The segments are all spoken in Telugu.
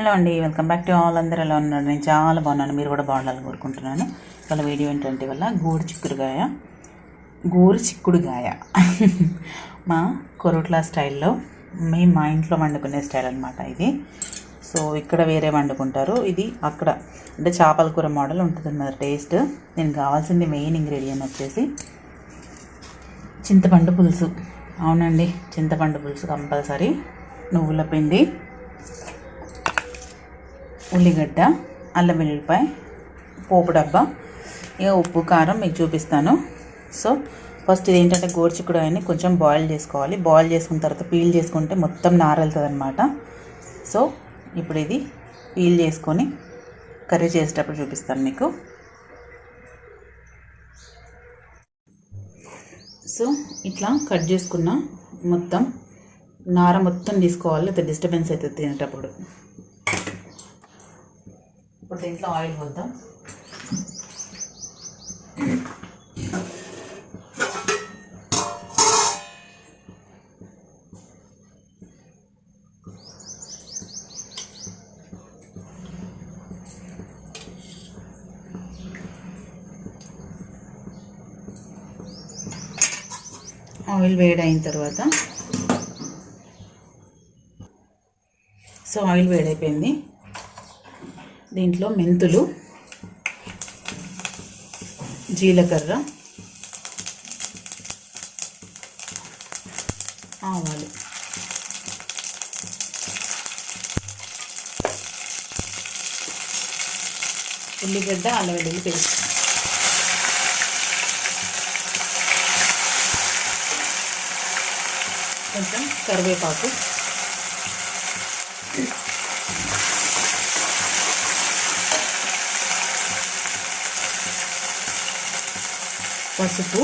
హలో అండి వెల్కమ్ బ్యాక్ టు ఆల్ అందరూ ఎలా ఉన్నారు? నేను చాలా బాగున్నాను. మీరు కూడా బాగుండాలని కోరుకుంటున్నాను. వాళ్ళ వీడియో ఏంటంటే వల్ల గోరు చిక్కుడుగాయ గోరు చిక్కుడుగాయ. మా కొరోట్లా స్టైల్లో మేము మా ఇంట్లో వండుకునే స్టైల్ అనమాట ఇది. సో ఇక్కడ వేరే వండుకుంటారు. ఇది అక్కడ అంటే చేపల కూర మోడల్ ఉంటుంది టేస్ట్. దీనికి కావాల్సింది మెయిన్ ఇంగ్రీడియంట్ వచ్చేసి చింతపండు పులుసు. అవునండి చింతపండు పులుసు కంపల్సరీ. నువ్వుల పిండి ఉల్లిగడ్డ అల్లం వెల్లుల్లిపాయ పోపు డబ్బా ఇక ఉప్పు కారం మీకు చూపిస్తాను. సో ఫస్ట్ ఇది ఏంటంటే గోరుచిక్కుడుని కొంచెం బాయిల్ చేసుకోవాలి. బాయిల్ చేసుకున్న తర్వాత పీల్ చేసుకుంటే మొత్తం నారెళ్తుంది అనమాట సో ఇప్పుడు ఇది పీల్ చేసుకొని కర్రీ చేసేటప్పుడు చూపిస్తాను మీకు. సో ఇట్లా కట్ చేసుకున్న మొత్తం నార మొత్తం తీసుకోవాలి అయితే డిస్టర్బెన్స్ అవుతుంది తినేటప్పుడు. ఇప్పుడు దీంట్లో ఆయిల్ పోద్దాం. ఆయిల్ వేడైన తర్వాత సో ఆయిల్ వేడైపోయింది. దీంట్లో మెంతులు జీలకర్ర ఆవాలు. ఉల్లిగడ్డ అల్లం వెల్లుల్లి పేస్ట్. కొంచెం కరివేపాకు. పసుపు.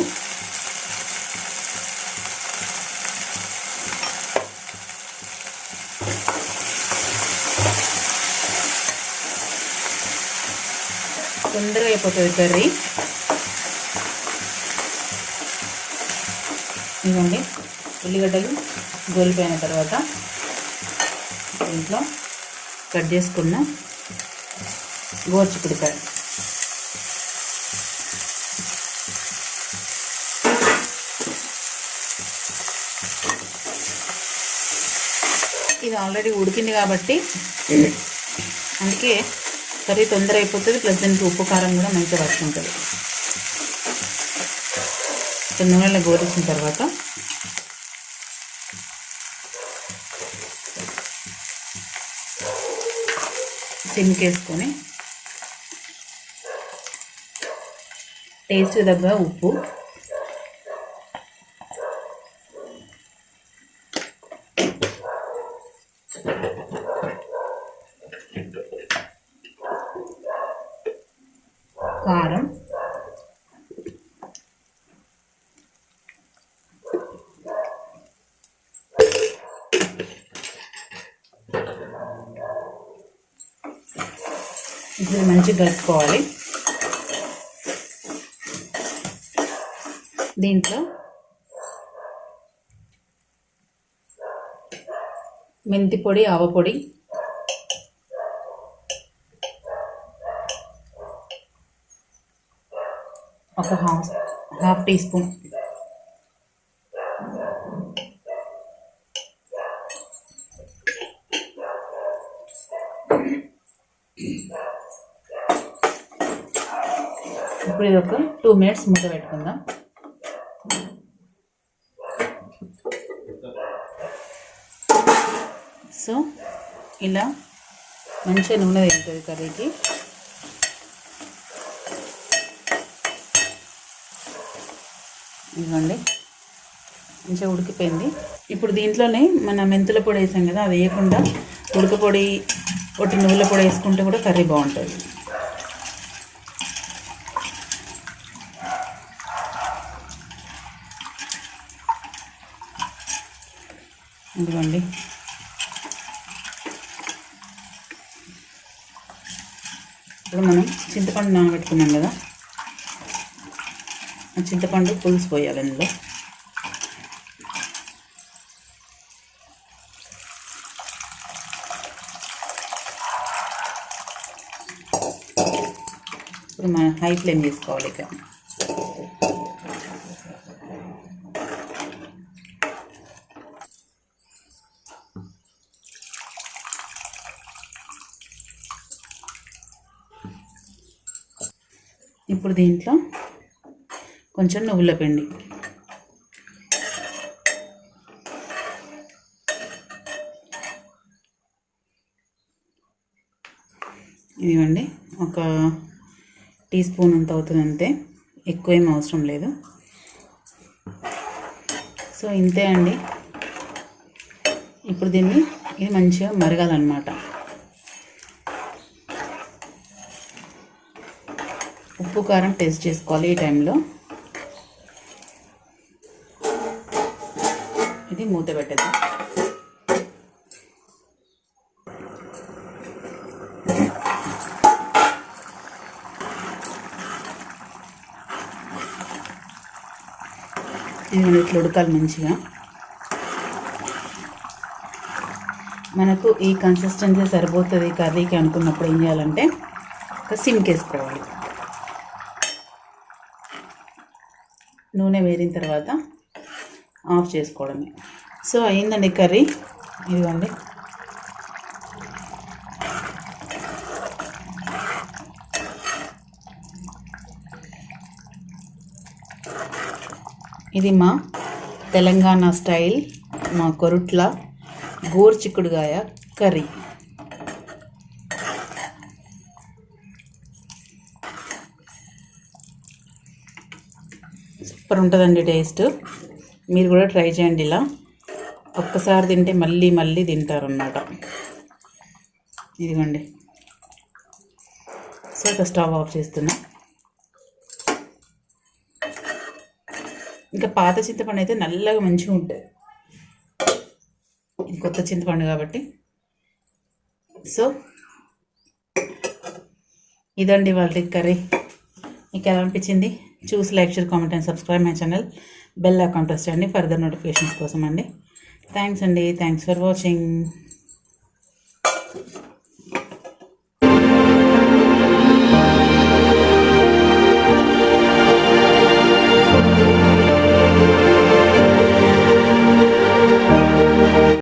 తొందరగా అయిపోతుంది కర్రీ. ఇవ్వండి ఉల్లిగడ్డలు గోలిపోయిన తర్వాత దీంట్లో కట్ చేసుకున్న గోర్చికుడికాయ ఇది ఆల్రెడీ ఉడికింది కాబట్టి అందుకే కర్రీ తొందర అయిపోతుంది ప్లస్ దానికి ఉప్పు కారం కూడా మంచిగా పట్టుకుంటుంది. నూనెలో గోరేసిన తర్వాత సిమ్కేసుకొని టేస్ట్ తగ్గ ఉప్పు కారం. ఇది మంచిగా కలుపుకోవాలి. దీంట్లో మెంతి పొడి ఆవ పొడి ఒక హాఫ్ హాఫ్ టీ స్పూన్ ఇప్పుడు ఇది ఒక టూ మినిట్స్ మూత పెట్టుకుందాం. సో ఇలా మంచిగా నూనె తగ్గుతుంది కర్రీకి. ఇదిగోండి. మంచిగా ఉడికిపోయింది. ఇప్పుడు దీంట్లోనే మన మెంతుల పొడి వేసాం కదా అది వేయకుండా ఉడక పొడి ఒకటి నువ్వుల పొడి వేసుకుంటే కూడా కర్రీ బాగుంటుంది. ఇదిగోండి. ఇప్పుడు మనం చింతపండు నానబెట్టుకున్నాం కదా చింతపండు పులుసు పోయాలి అందులో ఇప్పుడు మనం హై ఫ్లేమ్ చేసుకోవాలి ఇక. ఇప్పుడు దీంట్లో కొంచెం నువ్వుల పిండి. ఇదిగోండి ఒక టీ స్పూన్ అంత అవుతుంది అంతే. ఎక్కువ ఏం అవసరం లేదు. సో ఇంతే అండి. ఇప్పుడు దీన్ని ఇది మంచిగా మరగాలన్నమాట. ఉప్పు కారం టేస్ట్ చేసుకోవాలి ఈ టైంలో. ఇది మూత పెట్టేద్దాం. ఇది ఇట్లా ఉడకాలి మంచిగా. మనకు ఈ కన్సిస్టెన్సీ సరిపోతుంది కర్రీకి అనుకున్నప్పుడు ఏం చేయాలంటే ఒక సిమ్కి వేసుకోవాలి. నూనె వేరిన తర్వాత ఆఫ్ చేసుకోవడమే. సో అయిందండి కర్రీ. ఇదిగోండి. ఇది మా తెలంగాణ స్టైల్ మా కొరుట్ల గోరు చిక్కుడుగాయ కర్రీ. సూపర్ ఉంటుందండి టేస్ట్. మీరు కూడా ట్రై చేయండి ఇలా. ఒక్కసారి తింటే మళ్ళీ మళ్ళీ తింటారు అన్నమాట ఇదిగోండి. సో ఇక స్టవ్ ఆఫ్ చేస్తున్నా. ఇంకా పాత చింతపండు అయితే నల్లగా మంచిగా ఉంటుంది కొత్త చింతపండు కాబట్టి. సో ఇదండి వాళ్ళ కర్రీ. మీకు ఎలా అనిపించింది? చూసి like share comment and subscribe my channel. Bell account వచ్చేయండి ఫర్దర్ నోటిఫికేషన్స్ కోసం అండి థ్యాంక్స్ అండి. Thanks for watching